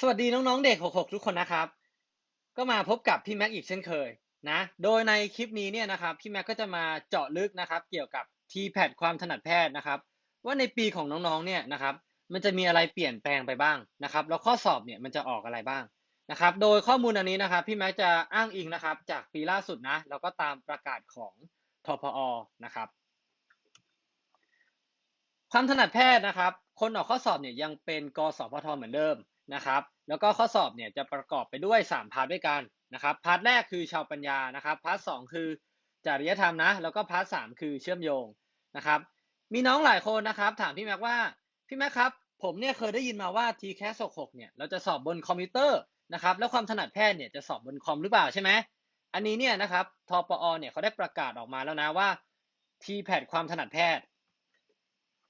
สวัสดีน้องๆเด็ก 66 ทุกคนนะครับ ก็มาพบกับพี่แม็กอีกเช่นเคยนะ โดยในคลิปนี้เนี่ยนะครับพี่แม็กก็จะมาเจาะลึกนะครับ เกี่ยวกับ t p a d ความถนัดแพทย์นะครับ ว่าในปีของน้องๆเนี่ยนะครับมันจะมีอะไรเปลี่ยนแปลงไปบ้างนะครับแล้วข้อสอบเนี่ยมันจะออกอะไรบ้างนะครับ โดยข้อมูลอันนี้นะครับพี่แม็กจะอ้างอิงนะครับ จากปีล่าสุดนะแล้วก็ตามประกาศของทพอนะครับ ความถนัดแพทย์นะครับ คนออกข้อสอบเนี่ยยังเป็นกสพทเหมือนเดิมนะครับ แล้วก็ข้อสอบเนี่ยจะประกอบไปด้วย 3 พาร์ทด้วยกันนะครับพาร์ทแรกคือชาวปัญญานะครับพาร์ทสคือจริยธรรมนะ แล้วก็พาร์ทสคือเชื่อมโยงนะครับ มีน้องหลายคนนะครับ ถามพี่แม็กว่าพี่แม็กครับ ผมเนี่ยเคยได้ยินมาว่า t c a s 66เนี่ยเราจะสอบบนคอมพิวเตอร์นะครับแล้วความถนัดแพทย์เนี่ยจะสอบบนคอมหรือเปล่าใช่ไหมอันนี้เนี่ยนะครับทปอเนี่ยเขาได้ประกาศออกมาแล้วนะว่า t p a d ความถนัดแพทย์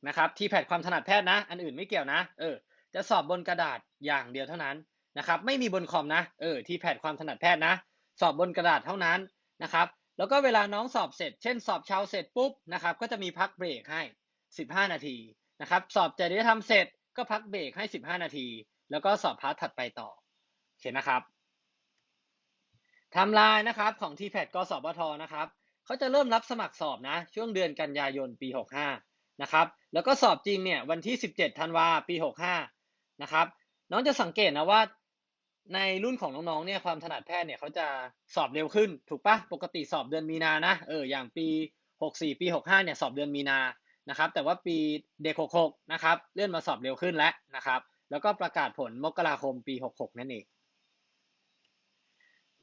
นะครับ t p a d ความถนัดแพทย์นะ อันอื่นไม่เกี่ยวนะ เออ จะสอบบนกระดาษอย่างเดียวเท่านั้นนะครับ ไม่มีบนคอมนะ เออ t p a d ความถนัดแพทย์นะ สอบบนกระดาษเท่านั้นนะครับ แล้วก็เวลาน้องสอบเสร็จ เช่น สอบเช้าเสร็จปุ๊บนะครับ ก็จะมีพักเบรกให้ 15 นาทีนะครับ สอบจริยธรรมเสร็จก็พักเบรกให้ 15 นาที แล้วก็สอบพาร์ทถัดไปต่อโอเคนะครับทม์ไลน์นะครับของ t p a d กสบทนะครับเขาจะเริ่มรับสมัครสอบนะ ช่วงเดือนกันยายนปี 65 นะครับแล้วก็สอบจริงเนี่ยวันที่ 17ธันวาปี 65นะครับน้องจะสังเกตนะว่าในรุ่นของน้องๆเนี่ยความถนัดแพทย์เนี่ยเขาจะสอบเร็วขึ้นถูกปะปกติสอบเดือนมีนานะเอออย่างปี 64 ปี 65เนี่ยสอบเดือนมีนานะครับแต่ว่าปีเด็ก66นะครับเลื่อนมาสอบเร็วขึ้นแล้วนะครับแล้วก็ประกาศผลมกราคมปี 66 นั่นเอง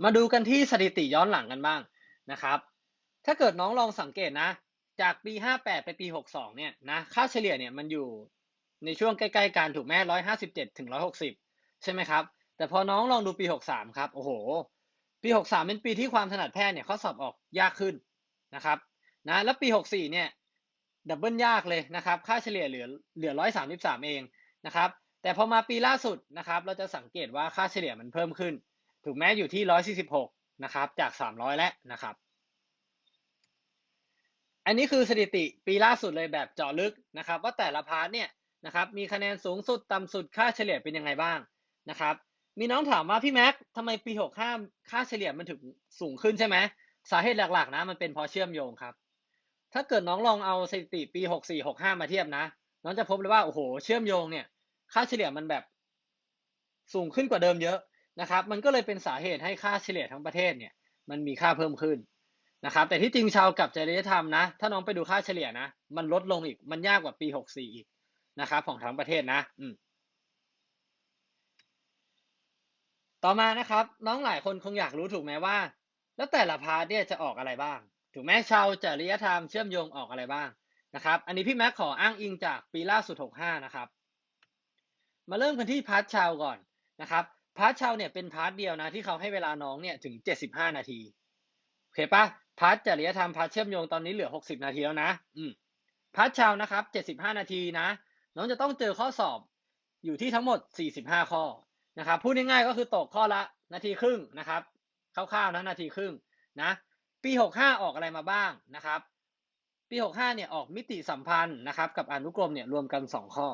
มาดูกันที่สถิติย้อนหลังกันบ้างนะครับ ถ้าเกิดน้องลองสังเกตนะ จากปี 58 ไปปี 62 เนี่ยนะค่าเฉลี่ยเนี่ยมันอยู่ในช่วงใกล้ๆกันถูกไหม157 ถึง 160 ใช่ไหมครับ แต่พอน้องลองดูปี 63 ครับ โอ้โห ปี 63 เป็นปีที่ความถนัดแพทย์เนี่ยข้อสอบออกยากขึ้นนะครับนะแล้วปี 64 เนี่ยดับเบิลยากเลยนะครับ ค่าเฉลี่ยเหลือเหลือ 133 เองนะครับ แต่พอมาปีล่าสุดนะครับ เราจะสังเกตว่าค่าเฉลี่ยมันเพิ่มขึ้น ถูกไหมอยู่ที่ 146 นะครับ จาก 300 แล้วนะครับ อันนี้คือสถิติปีล่าสุดเลยแบบเจาะลึกนะครับ ว่าแต่ละพาร์ทเนี่ยนะครับมีคะแนนสูงสุดต่ำสุดค่าเฉลี่ยเป็นยังไงบ้างนะครับ มีน้องถามว่าพี่แม็กทำไมปี 65 ค่าเฉลี่ยมันถึงสูงขึ้นใช่ไหมสาเหตุหลักๆนะมันเป็นเพราะเชื่อมโยงครับ ถ้าเกิดน้องลองเอาสถิติปี 64 65 มาเทียบนะ น้องจะพบเลยว่าโอ้โหเชื่อมโยงเนี่ยค่าเฉลี่ยมันแบบสูงขึ้นกว่าเดิมเยอะนะครับ มันก็เลยเป็นสาเหตุให้ค่าเฉลี่ยทั้งประเทศเนี่ยมันมีค่าเพิ่มขึ้น นะครับแต่ที่จริงชาวกับจริยธรรมนะ ถ้าน้องไปดูค่าเฉลี่ยนะ มันลดลงอีกมันยากกว่าปี 64 อีกนะครับของทั้งประเทศนะอืมต่อมานะครับ น้องหลายคนคงอยากรู้ถูกไหมว่า แล้วแต่ละพาร์ทเนี่ยจะออกอะไรบ้าง ถูกไหมชาวจริยธรรมเชื่อมโยงออกอะไรบ้างนะครับ อันนี้พี่แม็กขออ้างอิงจากปีล่าสุด 65 นะครับ มาเริ่มกันที่พาร์ทชาวก่อนนะครับพาร์ทชาวเนี่ยเป็นพาร์ทเดียวนะที่เขาให้เวลาน้องเนี่ยถึง 75 นาทีโอเคปะ พาร์ทจริยธรรมพาร์ทเชื่อมโยงตอนนี้เหลือ 60 นาทีแล้วนะ อืมพาร์ทชาวนะครับ 75 นาทีนะ น้องจะต้องเจอข้อสอบอยู่ที่ทั้งหมด 45 ข้อนะครับ พูดง่ายๆก็คือตกข้อละนาทีครึ่งนะครับคร่าวๆนะนาทีครึ่งนะ ปี 65 ออกอะไรมาบ้างนะครับ ปี 65 เนี่ยออกมิติสัมพันธ์นะครับ กับอนุกรมเนี่ยรวมกัน 2 ข้อ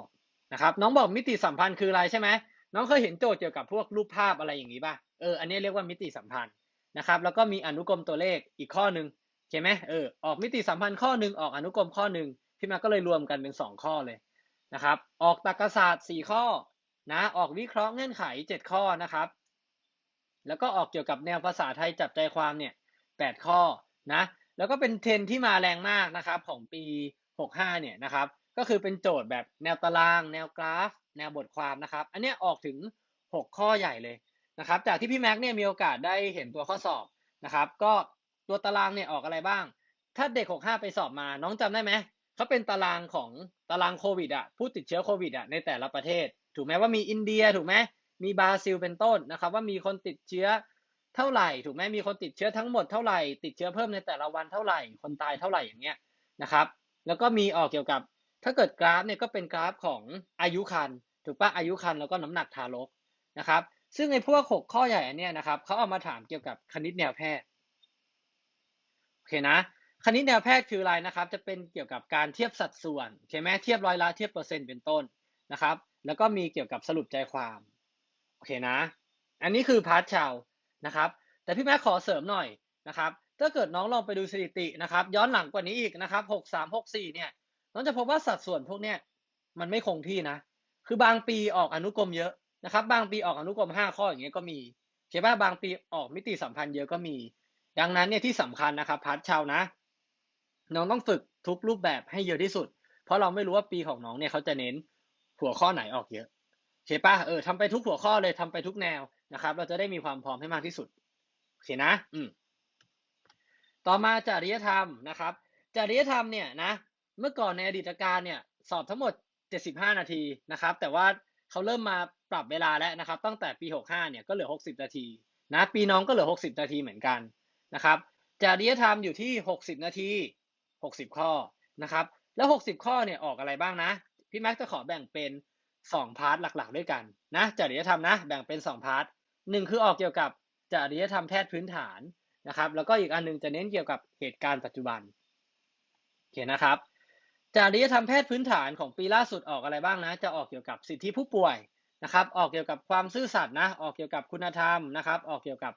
นะครับ น้องบอกมิติสัมพันธ์คืออะไรใช่ไหมน้องเคยเห็นโจทย์เกี่ยวกับพวกรูปภาพอะไรอย่างนี้ป่ะ เออ อันนี้เรียกว่ามิติสัมพันธ์ นะครับ แล้วก็มีอนุกรมตัวเลขอีกข้อหนึ่งใช่ไหมเออออกมิติสัมพันธ์ข้อหนึ่งออกอนุกรมข้อหนึ่งพี่มาก็เลยรวมกันเป็น 2 ข้อเลยนะครับ ออกตรรกศาสตร์ 4 ข้อนะออกวิเคราะห์เงื่อนไข 7 ข้อนะครับ แล้วก็ออกเกี่ยวกับแนวภาษาไทยจับใจความเนี่ย8ข้อนะแล้วก็เป็นเทรนที่มาแรงมากนะครับของปี 65 เนี่ยนะครับก็คือเป็นโจทย์แบบแนวตาราง แนวกราฟ แนวบทความนะครับ อันนี้ออกถึง 6 ข้อใหญ่เลย นะครับจากที่พี่แม็กเนี่ยมีโอกาสได้เห็นตัวข้อสอบนะครับก็ตัวตารางเนี่ยออกอะไรบ้าง ถ้าเด็ก 65 ไปสอบมาน้องจำได้ไหมเขาเป็นตารางของตารางโควิดอะผู้ติดเชื้อโควิดอะในแต่ละประเทศ ถูกไหมว่ามีอินเดียถูกไหมมีบราซิลเป็นต้นนะครับว่ามีคนติดเชื้อเท่าไหร่ถูกไหมมีคนติดเชื้อทั้งหมดเท่าไหร่ติดเชื้อเพิ่มในแต่ละวันเท่าไหร่ คนตายเท่าไหร่อย่างเงี้ยนะครับแล้วก็มีออกเกี่ยวกับ ถ้าเกิดกราฟเนี่ยก็เป็นกราฟของอายุคันถูกปะอายุคันแล้วก็น้ำหนักทารกนะครับ ซึ่งในพวก 6 ข้อใหญ่เนี้ยนะครับเขาเอามาถามเกี่ยวกับคณิตแนวแพทย์โอเคนะคณิตแนวแพทย์คืออะไรนะครับ จะเป็นเกี่ยวกับการเทียบสัดส่วนใช่ไหมเทียบร้อยละเทียบเปอร์เซ็นต์เป็นต้นนะครับ แล้วก็มีเกี่ยวกับสรุปใจความโอเคนะ อันนี้คือพาร์ทชาวนะครับ แต่พี่แม็กขอเสริมหน่อยนะครับถ้าเกิดน้องลองไปดูสถิตินะครับ ย้อนหลังกว่านี้อีกนะครับหกสามหกสี่เนี่ยน้องจะพบว่าสัดส่วนพวกเนี้ยมันไม่คงที่นะ คือบางปีออกอนุกรมเยอะ นะครับ บางปีออกอนุกรมห้าข้ออย่างเงี้ยก็มีใช่ป่ะบางปีออกมิติสัมพันธ์เยอะก็มี ดังนั้นเนี่ยที่สำคัญนะครับพาร์ทชาวนะ น้องต้องฝึกทุกรูปแบบให้เยอะที่สุด เพราะเราไม่รู้ว่าปีของน้องเนี่ยเขาจะเน้นหัวข้อไหนออกเยอะโอเคป่ะเออทำไปทุกหัวข้อเลยทำไปทุกแนวนะครับ เราจะได้มีความพร้อมให้มากที่สุดโอเคนะอืมต่อมาจริยธรรมนะครับ จริยธรรมเนี่ยนะเมื่อก่อนในอดีตการเนี่ยสอบทั้งหมด 75 นาทีนะครับ แต่ว่า เขาเริ่มมาปรับเวลาแล้วนะครับ ตั้งแต่ปี 65 เนี่ยก็เหลือ 60 นาทีนะปีน้องก็เหลือ 60 นาทีเหมือนกันนะครับจริยธรรมอยู่ที่ 60 นาที 60 ข้อนะครับ แล้ว 60 ข้อเนี่ยออกอะไรบ้างนะ พี่แม็กจะขอแบ่งเป็น 2 พาร์ทหลักๆ ด้วยกันนะจริยธรรมนะแบ่งเป็น 2 พาร์ทหนึ่งคือออกเกี่ยวกับจริยธรรมแพทย์พื้นฐานนะครับ แล้วก็อีกอันนึงจะเน้นเกี่ยวกับเหตุการณ์ปัจจุบันโอเคนะครับ จริยธรรมแพทย์พื้นฐานของปีล่าสุดออกอะไรบ้างนะ จะออกเกี่ยวกับสิทธิผู้ป่วยนะครับ ออกเกี่ยวกับความซื่อสัตย์นะ ออกเกี่ยวกับคุณธรรมนะครับ ออกเกี่ยวกับ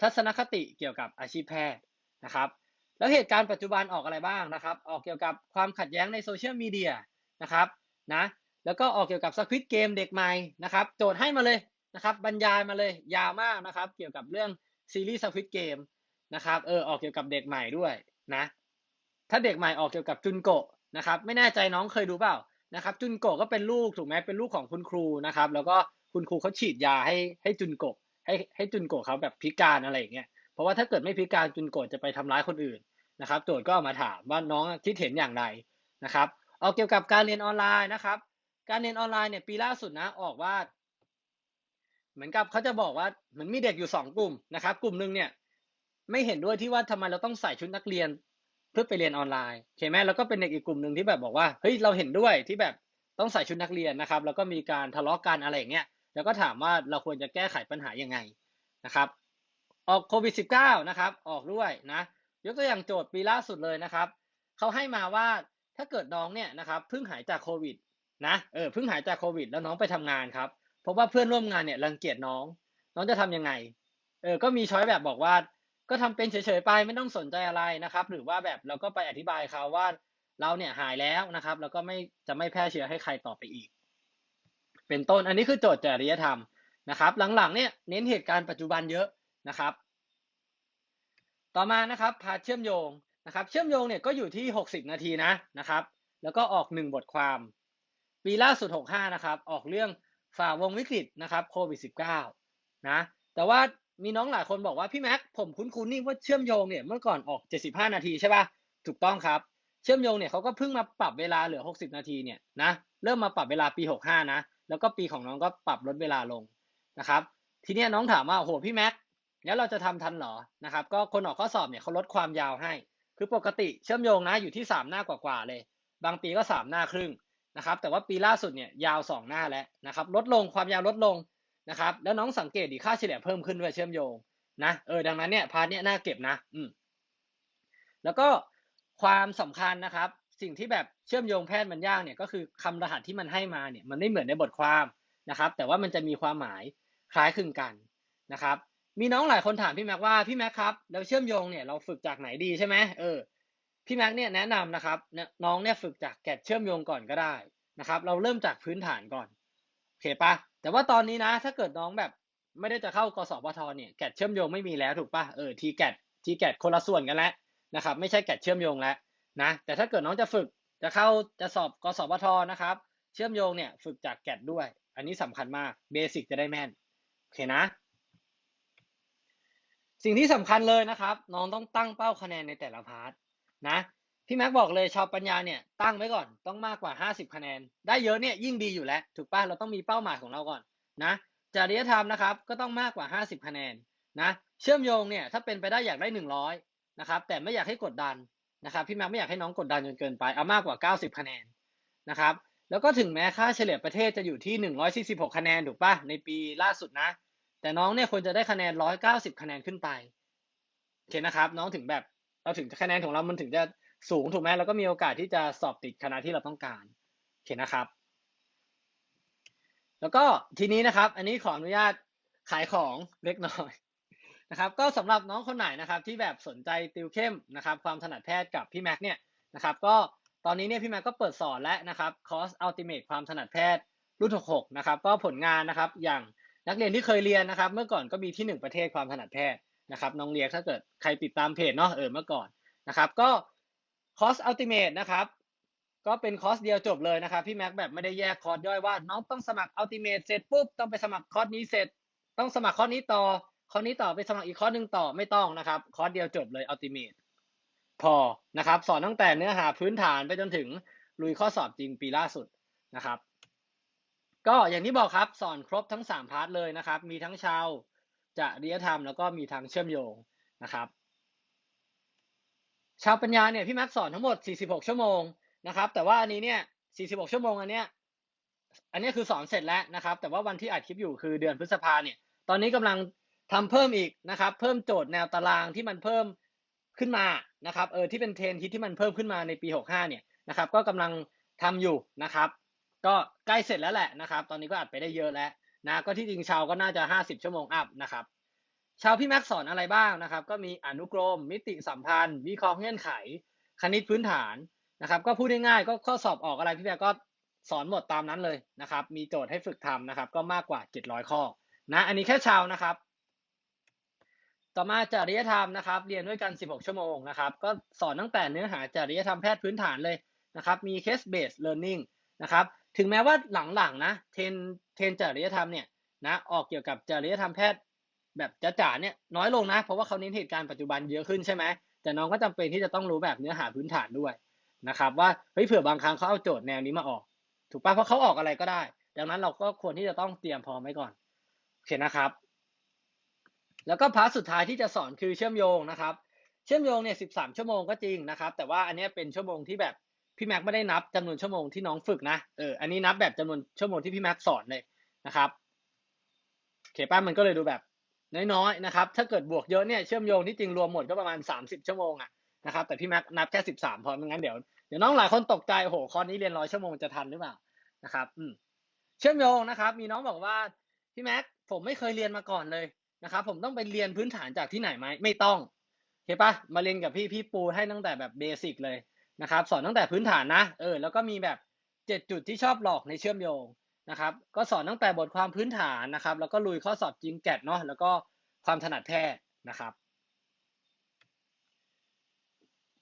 ทัศนคติเกี่ยวกับอาชีพแพทย์นะครับ แล้วเหตุการณ์ปัจจุบันออกอะไรบ้างนะครับ ออกเกี่ยวกับความขัดแย้งในโซเชียลมีเดียนะครับนะ แล้วก็ออกเกี่ยวกับสควิตเกมเด็กใหม่นะครับ โจทย์ให้มาเลยนะครับ บรรยายมาเลยยาวมากนะครับ เกี่ยวกับเรื่องซีรีส์สควิตเกมนะครับ เออ ออกเกี่ยวกับเด็กใหม่ด้วยนะ ถ้าเด็กใหม่ออกเกี่ยวกับจุนโกะ นะครับไม่แน่ใจน้องเคยดูเปล่านะครับจุนโกะก็เป็นลูกถูกไหมเป็นลูกของคุณครูนะครับ แล้วก็คุณครูเขาฉีดยาให้ให้จุนโกะให้ให้จุนโกะเขาแบบพิการอะไรอย่างเงี้ยเพราะว่าถ้าเกิดไม่พิการจุนโกะจะไปทำร้ายคนอื่นนะครับ โจทย์ก็มาถามว่าน้องคิดเห็นอย่างไรนะครับออกเกี่ยวกับการเรียนออนไลน์นะครับ การเรียนออนไลน์เนี่ยปีล่าสุดนะออกว่า เหมือนกับเขาจะบอกว่าเหมือนมีเด็กอยู่สองกลุ่มนะครับ กลุ่มหนึ่งเนี่ยไม่เห็นด้วยที่ว่าทำไมเราต้องใส่ชุดนักเรียน เพื่อไปเรียนออนไลน์ใช่ไหมแล้วก็เป็นเด็กอีกกลุ่มหนึ่งที่แบบบอกว่าเฮ้ยเราเห็นด้วยที่แบบต้องใส่ชุดนักเรียนนะครับ แล้วก็มีการทะเลาะกันอะไรอย่างเงี้ยแล้วก็ถามว่าเราควรจะแก้ไขปัญหายังไงนะครับ ออกโควิด -19 นะครับ ออกด้วยนะ ยกตัวอย่างโจทย์ปีล่าสุดเลยนะครับเขาให้มาว่าถ้าเกิดน้องเนี่ยนะครับเพิ่งหายจากโควิดนะเออเพิ่งหายจากโควิด แล้วน้องไปทำงานครับเพราะว่าเพื่อนร่วมงานเนี่ยรังเกียจน้อง น้องจะทำยังไงเออก็มีช้อยแบบบอกว่า ก็ทำเป็นเฉยๆไปไม่ต้องสนใจอะไรนะครับ หรือว่าแบบเราก็ไปอธิบายเขาว่าเราเนี่ยหายแล้วนะครับ แล้วก็ไม่จะไม่แพร่เชื้อให้ใครต่อไปอีก เป็นต้นอันนี้คือโจทย์จริยธรรมนะครับ หลังๆเนี่ยเน้นเหตุการณ์ปัจจุบันเยอะนะครับ ต่อมานะครับพาเชื่อมโยงนะครับเชื่อมโยงเนี่ยก็อยู่ที่ 60 นาทีนะนะครับ แล้วก็ออก 1 บทความ ปีล่าสุด 65 นะครับ ออกเรื่องฝ่าวงวิกฤตนะครับโควิด -19 นะแต่ว่า มีน้องหลายคนบอกว่าพี่แม็กผมคุ้นๆนี่ว่าเชื่อมโยงเนี่ยเมื่อก่อนออก 75 นาทีใช่ป่ะถูกต้องครับ เชื่อมโยงเนี่ยเขาก็เพิ่งมาปรับเวลาเหลือ 60 นาทีเนี่ยนะเริ่มมาปรับเวลาปี 65 นะ แล้วก็ปีของน้องก็ปรับลดเวลาลงนะครับ ทีนี้น้องถามว่าโอ้โหพี่แม็กแล้วเราจะทำทันหรอนะครับ ก็คนออกข้อสอบเนี่ยเขาลดความยาวให้ คือปกติเชื่อมโยงนะอยู่ที่ 3 หน้ากว่าๆเลย บางปีก็ 3 หน้าครึ่งนะครับแต่ว่าปีล่าสุดเนี่ยยาว 2 หน้าแล้วนะครับลดลงความยาวลดลง นะครับ แล้วน้องสังเกตดีค่าเฉลี่ยเพิ่มขึ้นด้วยเชื่อมโยงนะ เออ ดังนั้นเนี่ยพาร์ทเนี้ยน่าเก็บนะ อืม แล้วก็ความสำคัญนะครับ สิ่งที่แบบเชื่อมโยงแพทย์มันยากเนี่ยก็คือคำรหัสที่มันให้มาเนี่ยมันไม่เหมือนในบทความนะครับ แต่ว่ามันจะมีความหมายคล้ายคลึงกันนะครับ มีน้องหลายคนถามพี่แม็กว่าพี่แม็กครับแล้วเชื่อมโยงเนี่ยเราฝึกจากไหนดีใช่ไหมเออ พี่แม็กเนี่ยแนะนำนะครับ น้องเนี่ยฝึกจากแกดเชื่อมโยงก่อนก็ได้นะครับ เราเริ่มจากพื้นฐานก่อนโอเคปะ แต่ว่าตอนนี้นะ ถ้าเกิดน้องแบบไม่ได้จะเข้ากสปทเนี่ยแกดเชื่อมโยงไม่มีแล้วถูกปะเออทีแกดทีแกดคนละส่วนกันแล้วนะครับไม่ใช่แกดเชื่อมโยงแล้วนะแต่ถ้าเกิดน้องจะฝึกจะเข้าจะสอบกสปทนะครับ เชื่อมโยงเนี่ยฝึกจากแกดด้วย อันนี้สำคัญมากเบสิกจะได้แม่นโอเคนะ สิ่งที่สำคัญเลยนะครับ น้องต้องตั้งเป้าคะแนนในแต่ละพาร์ทนะ พี่แม็กบอกเลยชาวปัญญาเนี่ยตั้งไว้ก่อนต้องมากกว่า 50 คะแนน ได้เยอะเนี่ยยิ่งดีอยู่แล้ว ถูกป่ะเราต้องมีเป้าหมายของเราก่อนนะจริยธรรมนะครับก็ต้องมากกว่า 50 คะแนนนะเชื่อมโยงเนี่ยถ้าเป็นไปได้อยากได้ 100นะครับแต่ไม่อยากให้กดดันนะครับพี่แม็กไม่อยากให้น้องกดดันจนเกินไปเอามากกว่า 90 คะแนนนะครับแล้วก็ถึงแม้ค่าเฉลี่ยประเทศจะอยู่ที่ 146 คะแนนถูกป่ะในปีล่าสุดนะ แต่น้องเนี่ยควรจะได้คะแนน 190 คะแนนขึ้นไปโอเคนะครับน้องถึงแบบเราถึงคะแนนของเรามันถึงจะ สูงถูกไหมแล้วก็มีโอกาสที่จะสอบติดคณะที่เราต้องการโอเคนะครับ แล้วก็ทีนี้นะครับ อันนี้ขออนุญาตขายของเล็กน้อยนะครับ ก็สำหรับน้องคนไหนนะครับ ที่แบบสนใจติวเข้มนะครับ ความถนัดแพทย์กับพี่แม็กเนี่ยนะครับ ก็ตอนนี้เนี่ยพี่แม็กก็เปิดสอนแล้วนะครับคอร์สอัลติเมทความถนัดแพทย์รุ่น66นะครับ ก็ผลงานนะครับอย่างนักเรียนที่เคยเรียนนะครับ เมื่อก่อนก็มีที่หนึ่งประเทศความถนัดแพทย์นะครับน้องเรียกถ้าเกิดใครติดตามเพจเนาะเออเมื่อก่อนนะครับ ก็ คอร์สอัลติเมทนะครับก็เป็นคอร์สเดียวจบเลยนะครับพี่แม็กแบบไม่ได้แยกคอร์สย่อยว่า น้องต้องสมัครอัลติเมทเสร็จปุ๊บต้องไปสมัครคอร์สนี้เสร็จ ต้องสมัครคอร์สนี้ต่อคอร์สนี้ต่อไปสมัครอีกคอร์สหนึ่งต่อไม่ต้องนะครับคอร์สเดียวจบเลยอัลติเมทพอนะครับสอนตั้งแต่เนื้อหาพื้นฐานไปจนถึงลุยข้อสอบจริงปีล่าสุดนะครับ ก็อย่างที่บอกครับสอนครบทั้ง 3 พาร์ทเลยนะครับ มีทั้งชาวจะริยธรรมแล้วก็มีทั้งเชื่อมโยงนะครับ ชาวปัญญาเนี่ยพี่แม็กสอนทั้งหมด 46 ชั่วโมงนะครับ แต่ว่าอันนี้เนี่ย 46 ชั่วโมงอันเนี้ย อันนี้คือสอนเสร็จแล้วนะครับ แต่ว่าวันที่อัดคลิปอยู่คือเดือนพฤษภาเนี่ย ตอนนี้กำลังทำเพิ่มอีกนะครับ เพิ่มโจทย์แนวตารางที่มันเพิ่มขึ้นมานะครับ เออที่เป็นเทรนฮิตที่มันเพิ่มขึ้นมาในปี 65 เนี่ยนะครับ ก็กำลังทำอยู่นะครับ ก็ใกล้เสร็จแล้วแหละนะครับ ตอนนี้ก็อัดไปได้เยอะแล้วนะ ก็ที่จริงชาวก็น่าจะ 50 ชั่วโมงอัพนะครับ ชาวพี่แม็กสอนอะไรบ้างนะครับ ก็มีอนุกรม มิติสัมพันธ์ วิเคราะห์เงื่อนไข คณิตพื้นฐานนะครับ ก็พูดง่ายๆก็ข้อสอบออกอะไรพี่แม็กก็สอนหมดตามนั้นเลยนะครับ มีโจทย์ให้ฝึกทำนะครับ ก็มากกว่า 700 ข้อนะ อันนี้แค่ชาวนะครับ ต่อมาจริยธรรมนะครับ เรียนด้วยกัน 16 ชั่วโมงนะครับ ก็สอนตั้งแต่เนื้อหาจริยธรรมแพทย์พื้นฐานเลยนะครับ มี case based learning นะครับ ถึงแม้ว่าหลังๆนะ เทนเทนจริยธรรมเนี่ยนะ ออกเกี่ยวกับจริยธรรมแพทย์ แบบจ๋าๆเนี่ยน้อยลงนะ เพราะว่าเขาเน้นเหตุการณ์ปัจจุบันเยอะขึ้นใช่ไหมแต่น้องก็จำเป็นที่จะต้องรู้แบบเนื้อหาพื้นฐานด้วยนะครับว่าเฮ้ยเผื่อบางครั้งเขาเอาโจทย์แนวนี้มาออก ถูกปะเพราะเขาออกอะไรก็ได้ ดังนั้นเราก็ควรที่จะต้องเตรียมพร้อมไว้ก่อนโอเคนะครับ แล้วก็พาร์ทสุดท้ายที่จะสอนคือเชื่อมโยงนะครับ เชื่อมโยงเนี่ย13ชั่วโมงก็จริงนะครับ แต่ว่าอันนี้เป็นชั่วโมงที่แบบพี่แม็กไม่ได้นับจำนวนชั่วโมงที่น้องฝึกนะเอออันนี้นับแบบจำนวนชั่วโมงที่พี่แม็กสอนเลยนะครับโอเคป้ามันก็เลยดูแบบ น้อยๆนะครับ ถ้าเกิดบวกเยอะเนี่ยเชื่อมโยงที่จริงรวมหมดก็ประมาณ 30 ชั่วโมงอะนะครับแต่พี่แม็กนับแค่ 13 พอไม่งั้นเดี๋ยวเดี๋ยวน้องหลายคนตกใจโอ้โหคอร์สนี้เรียนร้อยชั่วโมงจะทันหรือเปล่านะครับอืมเชื่อมโยงนะครับ มีน้องบอกว่าพี่แม็กผมไม่เคยเรียนมาก่อนเลยนะครับ ผมต้องไปเรียนพื้นฐานจากที่ไหนไหมไม่ต้องเห็นปะมาเรียนกับพี่พี่ปูให้ตั้งแต่แบบเบสิกเลยนะครับ สอนตั้งแต่พื้นฐานนะเออแล้วก็มีแบบเจ็ดจุดที่ชอบหลอกในเชื่อมโยง นะครับ ก็สอนตั้งแต่บทความพื้นฐานนะครับ แล้วก็ลุยข้อสอบจริงแกดเนาะ แล้วก็ความถนัดแพทย์นะครับ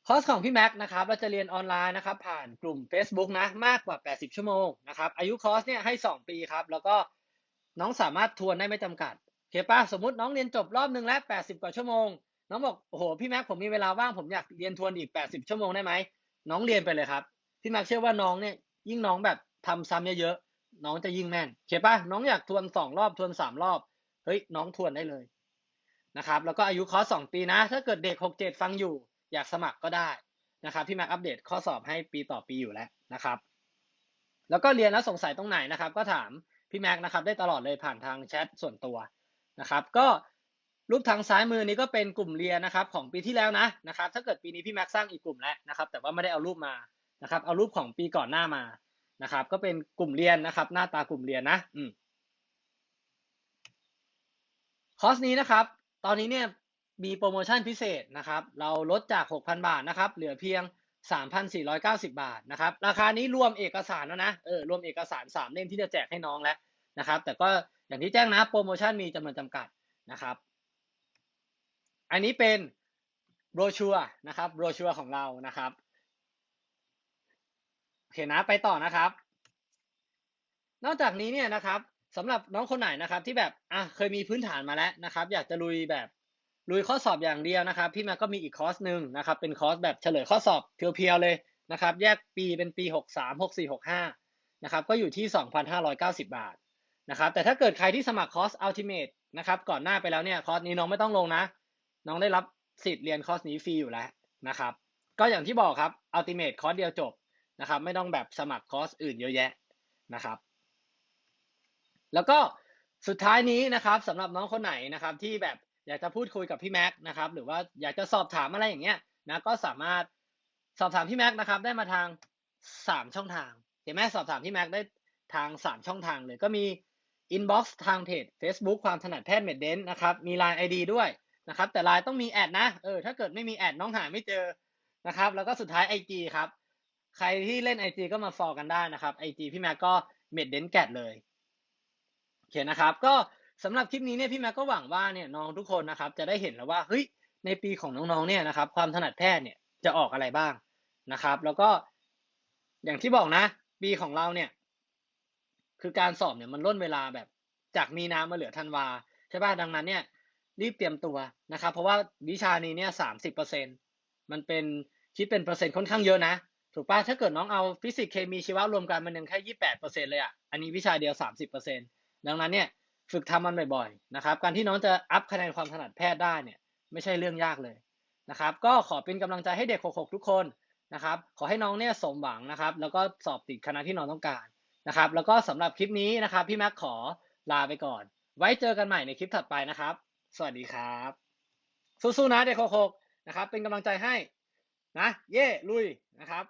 คอร์สของพี่แม็กนะครับ เราจะเรียนออนไลน์นะครับ ผ่านกลุ่ม Facebook นะ มากกว่า 80 ชั่วโมงนะครับ อายุคอร์สเนี่ยให้ 2 ปีครับ แล้วก็น้องสามารถทวนได้ไม่จำกัดโอเคป่ะสมมติน้องเรียนจบรอบหนึ่งแล้ว 80 กว่าชั่วโมง น้องบอก โอ้โห พี่แม็กผมมีเวลาว่าง ผมอยากเรียนทวนอีก 80 ชั่วโมงได้ไหม น้องเรียนไปเลยครับ พี่แม็กเชื่อว่าน้องเนี่ย ยิ่งน้องแบบทำซ้ำเยอะๆ น้องจะยิ่งแม่นโอเคป่ะน้องอยากทวนสองรอบทวนสามรอบ เฮ้ย น้องทวนได้เลยนะครับ แล้วก็อายุคอร์สสองปีนะ ถ้าเกิดเด็กหกเจ็ดฟังอยู่ อยากสมัครก็ได้นะครับพี่แม็กอัปเดตข้อสอบให้ปีต่อปีอยู่แล้วนะครับ แล้วก็เรียนแล้วสงสัยตรงไหนนะครับ ก็ถามพี่แม็กนะครับได้ตลอดเลยผ่านทางแชทส่วนตัวนะครับ ก็รูปทางซ้ายมือนี้ก็เป็นกลุ่มเรียนนะครับของปีที่แล้วนะนะครับ ถ้าเกิดปีนี้พี่แม็กสร้างอีกกลุ่มแล้วนะครับ แต่ว่าไม่ได้เอารูปมานะครับ เอารูปของปีก่อนหน้ามา นะครับ ก็เป็นกลุ่มเรียนนะครับ หน้าตากลุ่มเรียนนะอืมคอร์สนี้นะครับ ตอนนี้เนี่ยมีโปรโมชั่นพิเศษนะครับ เราลดจาก 6,000 บาทนะครับ เหลือเพียง 3,490 บาทนะครับ ราคานี้รวมเอกสารแล้วนะ เออ รวมเอกสาร 3 เล่มที่จะแจกให้น้องแล้วนะครับ แต่ก็อย่างที่แจ้งนะ โปรโมชั่นมีจำนวนจำกัดนะครับ อันนี้เป็นโบรชัวร์นะครับ โบรชัวร์ของเรานะครับ เคนะไปต่อนะครับ นอกจากนี้เนี่ยนะครับสำหรับน้องคนไหนนะครับ ที่แบบอะเคยมีพื้นฐานมาแล้วนะครับ อยากจะลุยแบบลุยข้อสอบอย่างเดียวนะครับ พี่ม็กก็มีอีกคอร์สหนึ่งนะครับ เป็นคอร์สแบบเฉลยข้อสอบเพียวๆเลยนะครับ แยกปีเป็นปี 63 64 65นะครับ ก็อยู่ที่ 2,590 บาทนะครับ แต่ถ้าเกิดใครที่สมัครคอร์ส Ultimate นะครับ ก่อนหน้าไปแล้วเนี่ยคอร์สนี้น้องไม่ต้องลงนะ น้องได้รับสิทธิ์เรียนคอร์สนี้ฟรีอยู่แล้วนะครับ ก็อย่างที่บอกครับ Ultimate คอร์สเดียวจบ นะครับ ไม่ต้องแบบสมัครคอร์สอื่นเยอะแยะนะครับ แล้วก็สุดท้ายนี้นะครับสำหรับน้องคนไหนนะครับที่แบบอยากจะพูดคุยกับพี่แม็กนะครับหรือว่าอยากจะสอบถามอะไรอย่างเงี้ยนะก็สามารถสอบถามพี่แม็กนะครับได้มาทางสามช่องทางเห็นไหมสอบถามพี่แม็กได้ทางสามช่องทางเลยก็มี inbox ทางเพจ Facebook ความถนัดแพทย์เมดเดนนะครับมี Line ID ด้วยนะครับแต่ Line ต้องมีแอดนะเออถ้าเกิดไม่มีแอดน้องหาไม่เจอนะครับแล้วก็สุดท้าย IG ครับ ใครที่เล่น IG ก็มาฟอลกันได้นะครับ IG พี่แม็กก็เมดเดนแกดเลยโอเคนะครับ ก็สำหรับคลิปนี้เนี่ยพี่แม็กก็หวังว่าเนี่ยน้องทุกคนนะครับจะได้เห็นแล้วว่าเฮ้ยในปีของน้องๆเนี่ยนะครับความถนัดแพทย์เนี่ยจะออกอะไรบ้างนะครับ แล้วก็อย่างที่บอกนะปีของเราเนี่ย คือการสอบเนี่ยมันล่นเวลาแบบจากมีนามาเหลือธันวาใช่ป่ะดังนั้นเนี่ยรีบเตรียมตัวนะครับ เพราะว่าวิชานี้เนี่ยสามสิบเปอร์เซ็นมันเป็นคิดเป็นเปอร์เซ็นต์ค่อนข้างเยอะนะ ถูกปะถ้าเกิดน้องเอาฟิสิกส์เคมีชีวะรวมกันมันยังแค่ยี่แปดเปอร์เซ็นเลยอะ อันนี้วิชาเดียวสามสิบเปอร์เซ็นดังนั้นเนี่ยฝึกทำมันบ่อยๆนะครับ การที่น้องจะอัพคะแนนความถนัดแพทย์ได้เนี่ยไม่ใช่เรื่องยากเลยนะครับ ก็ขอเป็นกำลังใจให้เด็ก66ทุกคนนะครับ ขอให้น้องเนี่ยสมหวังนะครับ แล้วก็สอบติดคณะที่น้องต้องการนะครับ แล้วก็สำหรับคลิปนี้นะครับ พี่แม็กขอลาไปก่อน ไว้เจอกันใหม่ในคลิปถัดไปนะครับ สวัสดีครับ สู้ๆนะเด็ก66นะครับ เป็นกำลังใจให้นะ เย่ลุยนะครับ